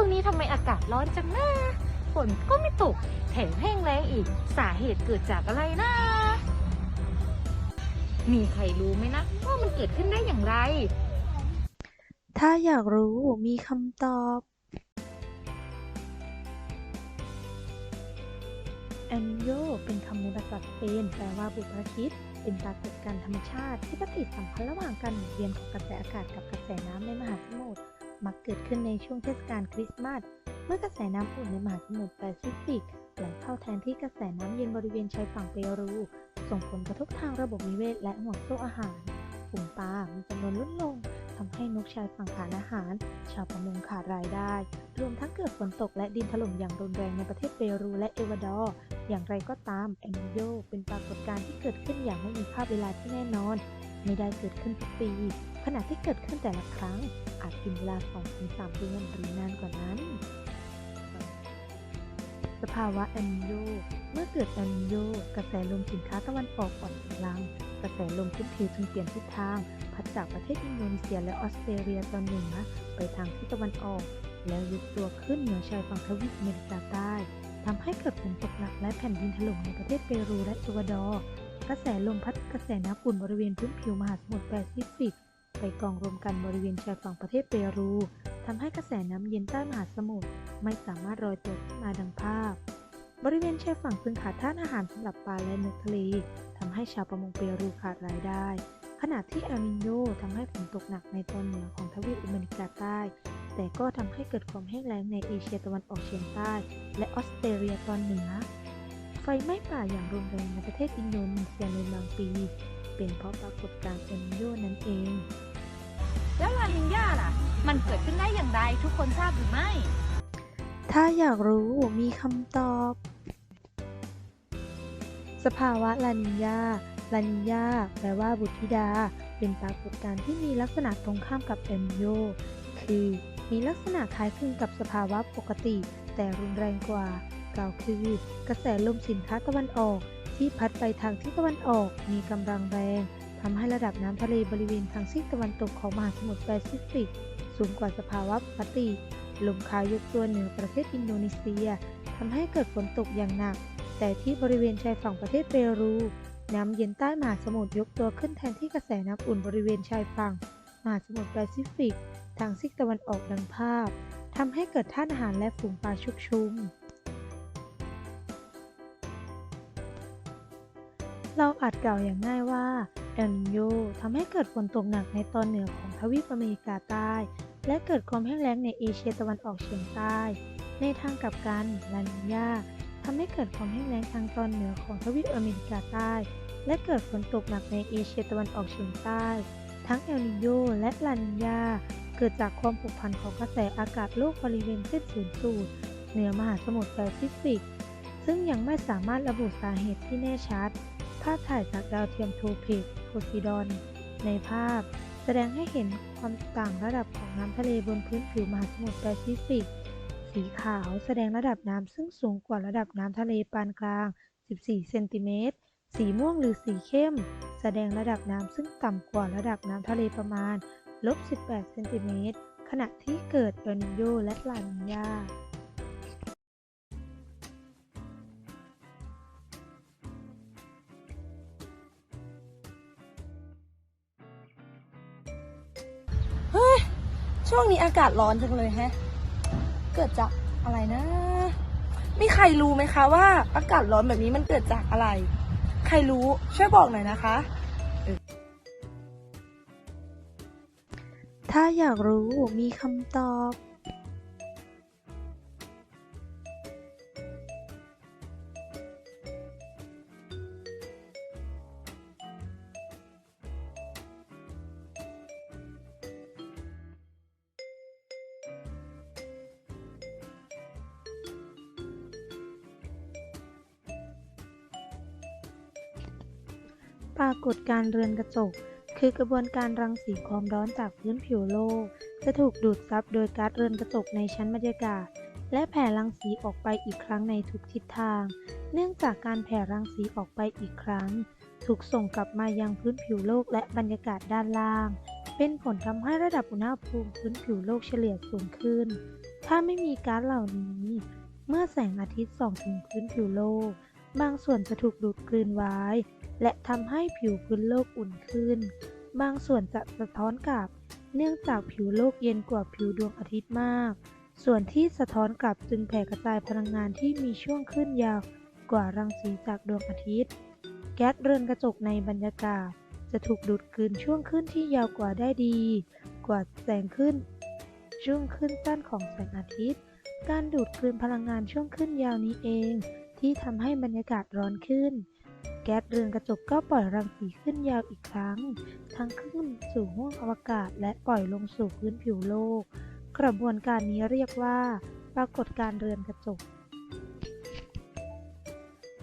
ช่วงนี้ทำไมอากาศร้อนจังนะฝนก็ไม่ตก แถมแห้งแล้งอีก สาเหตุเกิดจากอะไรนะ มีใครรู้ไหมนะ ว่ามันเกิดขึ้นได้อย่างไร ถ้าอยากรู้มีคำตอบ แอนโยเป็นคำในภาษาสเปนแปลว่าบุพอาทิตย์เป็นปรากฏการณ์ธรรมชาติที่ปฏิสัมพันธ์ระหว่างการหมุนเวียนของกระแสอากาศกับกระแสน้ำในมหาสมุทร มักเกิดขึ้นในช่วงเทศกาลคริสต์มาส เมื่อกระแสน้ำอุ่นในมหาสมุทรแปซิฟิกไหลเข้าแทนที่กระแสน้ำเย็นบริเวณชายฝั่งเปรู ส่งผลกระทบทางระบบนิเวศและห่วงโซ่อาหารฝูงปลามีจำนวนลดลงทำให้นกชายฝั่งขาดอาหาร ชาวประมงขาดรายได้ รวมทั้งเกิดฝนตกและดินถล่มอย่างรุนแรงในประเทศเปรูและเอวาดอร์ อย่างไรก็ตามแอนโยเป็นปรากฏการณ์ที่เกิดขึ้นอย่างไม่มีภาพเวลาที่แน่นอน ไม่ได้เกิดขึ้นทุกปี ณะที่เกิดขึ้นแต่ละครั้ง อาจกินเวลา 2-3 เดือนหรือนานกว่านั้น สภาวะแอนโย เมื่อเกิดแอนโย กระแสลมสินค้าตะวันออกอ่อนกำลัง กระแสลมพื้นผิวจึงเปลี่ยนทิศทาง พัดจากประเทศอินโดนีเซียและออสเตรเลียตอนเหนือไปทางทิศตะวันออก แล้วยุบตัวขึ้นเหนือชายฝั่งทวีปอเมริกาใต้ทำให้เกิดฝนตกหนักและแผ่นดินถล่มในประเทศเปรูและเอกวาดอร์ กระแสลมพัดกระแสน้ำอุ่นบริเวณพื้นผิวมหาสมุทรแปซิฟิก ไปกองรวมกันบริเวณชายฝั่งประเทศเปรูทำให้กระแสน้ำเย็นใต้มหาสมุทรไม่สามารถลอยตัวขึ้นมาดังภาพ บริเวณชายฝั่งจึงขาดธาตุอาหารสำหรับปลาและเนกทะเลทำให้ชาวประมงเปรูขาดรายได้ ขณะที่เอลนิโยทำให้ฝนตกหนักในตอนเหนือของทวีปอเมริกาใต้ แต่ก็ทำให้เกิดความแห้งแล้งในเอเชียตะวันออกเฉียงใต้ และออสเตรเลียตอนเหนือ ไฟไหม้ป่าอย่างรุนแรงในประเทศอินโดนีเซียในบางปี เป็นเพราะปรากฏการณ์เอลนิโยนั่นเอง แล้วลานินญาล่ะ มันเกิดขึ้นได้อย่างไรทุกคนทราบหรือไม่ ถ้าอยากรู้มีคำตอบ สภาวะลานิญาลานิญาแปลว่าบุตรธิดา เป็นปรากฏการณ์ที่มีลักษณะตรงข้ามกับเอลนิโยคือมีลักษณะคล้ายคลึงกับสภาวะปกติ แต่รุนแรงกว่า กล่าวคือ กระแสลมสินค้าตะวันออก ที่พัดไปทางทิศตะวันออกมีกำลังแรง ทำให้ระดับน้ำทะเลบริเวณทางซีกตะวันตกของมหาสมุทรแปซิฟิก สูงกว่าสภาวะปกติ ลมขายกตัวเหนือประเทศอินโดนีเซียทำให้เกิดฝนตกอย่างหนัก แต่ที่บริเวณชายฝั่งประเทศเปรู น้ำเย็นใต้มหาสมุทรยกตัวขึ้นแทนที่กระแสน้ำอุ่นบริเวณชายฝั่ง มหาสมุทรแปซิฟิก ทางซีกตะวันออกดังภาพทำให้เกิดท่านอาหารและฝูงปลาชุกชุม เราอาจกล่าวอย่างง่ายว่า เอลนิโยทำให้เกิดฝนตกหนักในตอนเหนือของทวีปอเมริกาใต้ และเกิดความแห้งแล้งในเอเชียตะวันออกเฉียงใต้ ในทางกลับกันลานิญาทำให้เกิดความแห้งแล้งทางตอนเหนือของทวีปอเมริกาใต้ และเกิดฝนตกหนักในเอเชียตะวันออกเฉียงใต้ ทั้งเอลนิโยและลานิญาเกิดจากความผูกพันของกระแสอากาศโลกบริเวณเส้นศูนย์สูตรเหนือมหาสมุทรแปซิฟิก ซึ่งยังไม่สามารถระบุสาเหตุที่แน่ชัด ภาพถ่ายจากดาวเทียมโทพิก พไซดอน ในภาพ แสดงให้เห็นความต่างระดับของน้ำทะเลบนพื้นผิวมหาสมุทรแปซิฟิก สีขาวแสดงระดับน้ำซึ่งสูงกว่าระดับน้ำทะเลปานกลาง 14 เซนติเมตร สีม่วงหรือสีเข้ม แสดงระดับน้ำซึ่งต่ำกว่าระดับน้ำทะเลประมาณลบ18 เซนติเมตรขณะที่เกิดเอลนิโยและลานิญา ช่วงนี้อากาศร้อนจังเลยแฮะ เกิดจากอะไรนะ มีใครรู้ไหมคะว่า อากาศร้อนแบบนี้มันเกิดจากอะไร ใครรู้ช่วยบอกหน่อยนะคะ ถ้าอยากรู้มีคำตอบ ปรากฏการเรือนกระจก คือกระบวนการรังสีความร้อนจากพื้นผิวโลก จะถูกดูดซับโดยก๊าซเรือนกระจกในชั้นบรรยากาศ และแผ่รังสีออกไปอีกครั้งในทุกทิศทาง เนื่องจากการแผ่รังสีออกไปอีกครั้ง ถูกส่งกลับมายังพื้นผิวโลกและบรรยากาศด้านล่าง เป็นผลทำให้ระดับอุณหภูมิพื้นผิวโลกเฉลี่ยสูงขึ้นถถ้าไม่มีก๊าซเหล่านี้ เมื่อแสงอาทิตย์ส่องถึงพื้นผิวโลก บางส่วนจะถูกดูดกลืนไว้ และทำให้ผิวพื้นโลกอุ่นขึ้น บางส่วนจะสะท้อนกลับ เนื่องจากผิวโลกเย็นกว่าผิวดวงอาทิตย์มาก ส่วนที่สะท้อนกลับจึงแผ่กระจายพลังงานที่มีช่วงขึ้นยาวกว่ารังสีจากดวงอาทิตย์ แก๊สเรือนกระจกในบรรยากาศ จะถูกดูดกลืนช่วงขึ้นที่ยาวกว่าได้ดี กว่าแสงขึ้น ช่วงขึ้นสั้นของแสงอาทิตย์ การดูดกลืนพลังงานช่วงขึ้นยาวนี้เอง ที่ทำให้บรรยากาศร้อนขึ้น ก๊สเรือนกระจกก็ปล่อยรังสีขึ้นยาวอีกครั้ง ทั้งขึ้นสู่ห้วงอวกาศและปล่อยลงสู่พื้นผิวโลก กระบวนการนี้เรียกว่า ปรากฏการเรือนกระจก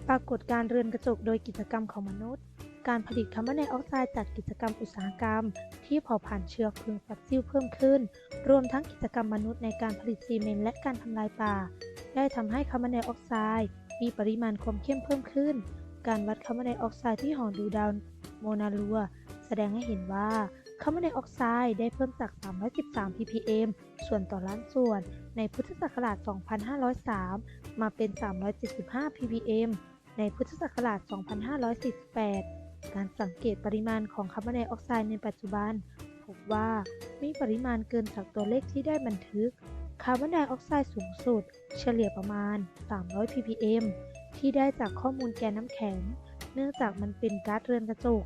ปรากฏการเรือนกระจกโดยกิจกรรมของมนุษย์ การผลิตคาร์บอนไดออกไซด์จากกิจกรรมอุตสาหกรรม ที่เผาผลาญเชื้อเพลิงฟอสซิลเพิ่มขึ้น รวมทั้งกิจกรรมมนุษย์ในการผลิตซีเมนต์และการทำลายป่า ได้ทำให้คาร์บอนไดออกไซด์มีปริมาณความเข้มเพิ่มขึ้น การวัดคาร์บอนไดออกไซด์ที่หอดูดาวโมนาลัว แสดงให้เห็นว่าคาร์บอนไดออกไซด์ได้เพิ่มจาก 313 ppm ส่วนต่อล้านส่วน ในพุทธศักราช 2503 มาเป็น 375 ppm ในพุทธศักราช 2548 การสังเกตปริมาณของคาร์บอนไดออกไซด์ในปัจจุบัน พบว่ามีปริมาณเกินจากตัวเลขที่ได้บันทึก คาร์บอนไดออกไซด์สูงสุด เฉลี่ยประมาณ 300 ppm ที่ได้จากข้อมูลแกนน้ำแข็ง เนื่องจากมันเป็นก๊าซเรือนกระจก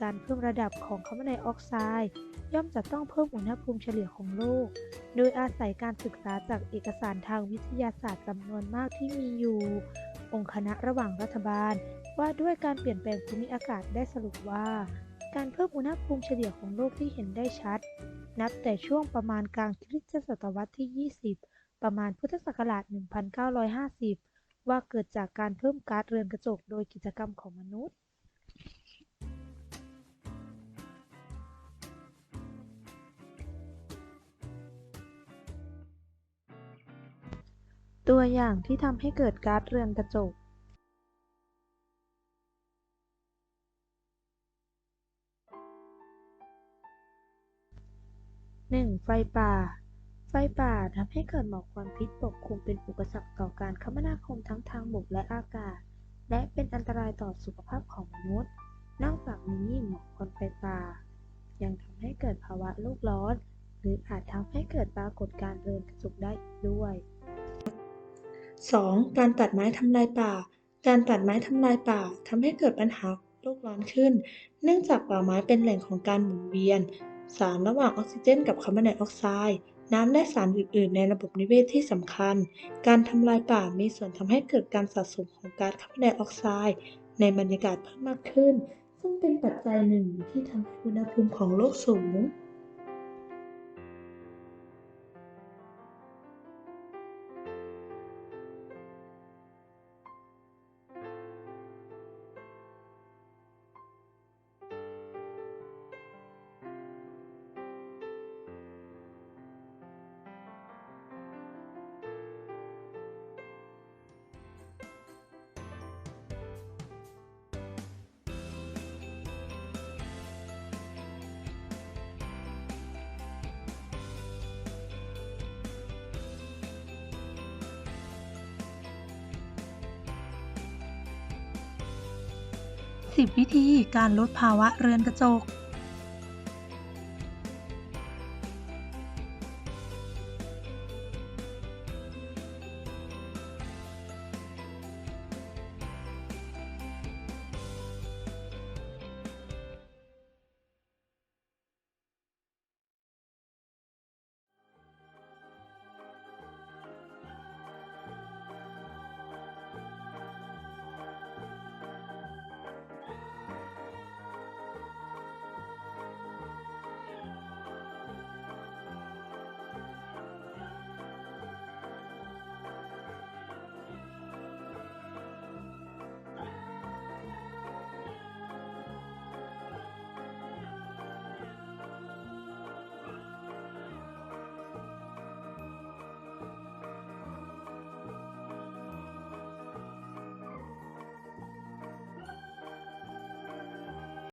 การเพิ่มระดับของคาร์บอนไดออกไซด์ย่อมจะต้องเพิ่มอุณหภูมิเฉลี่ยของโลก โดยอาศัยการศึกษาจากเอกสารทางวิทยาศาสตร์จำนวนมากที่มีอยู่ องค์คณะระหว่างรัฐบาล ว่าด้วยการเปลี่ยนแปลงภูมิอากาศได้สรุปว่า การเพิ่มอุณหภูมิเฉลี่ยของโลกที่เห็นได้ชัด นับแต่ช่วงประมาณกลางคริสตศตวรรษที่ 20 ประมาณพุทธศักราช 1950 ว่าเกิดจากการเพิ่มก๊าซเรือนกระจกโดยกิจกรรมของมนุษย์ตัวอย่างที่ทำให้เกิดก๊าซเรือนกระจก 1. ไฟป่า ไฟป่าทำให้เกิดหมอกควันพิษปกคลุมเป็นอุปสรรคต่อการคมนาคมทั้งทางบกและอากาศ และเป็นอันตรายต่อสุขภาพของมนุษย์ นอกจากนี้หมอกควันไฟป่า ยังทำให้เกิดภาวะโลกร้อน หรืออาจทำให้เกิดปรากฏการณ์เรือนกระจกได้ด้วย 2. การตัดไม้ทำลายป่า การตัดไม้ทำลายป่าทำให้เกิดปัญหาโลกร้อนขึ้น เนื่องจากป่าไม้เป็นแหล่งของการหมุนเวียน สารระหว่างออกซิเจนกับคาร์บอนไดออกไซด์ น้ำและสารอื่น ๆ ในระบบนิเวศที่สำคัญ การทำลายป่ามีส่วนทำให้เกิดการสะสมของก๊าซคาร์บอนไดออกไซด์ในบรรยากาศเพิ่มมากขึ้น ซึ่งเป็นปัจจัยหนึ่งที่ทำให้อุณหภูมิของโลกสูง 10 วิธีการลดภาวะเรือนกระจก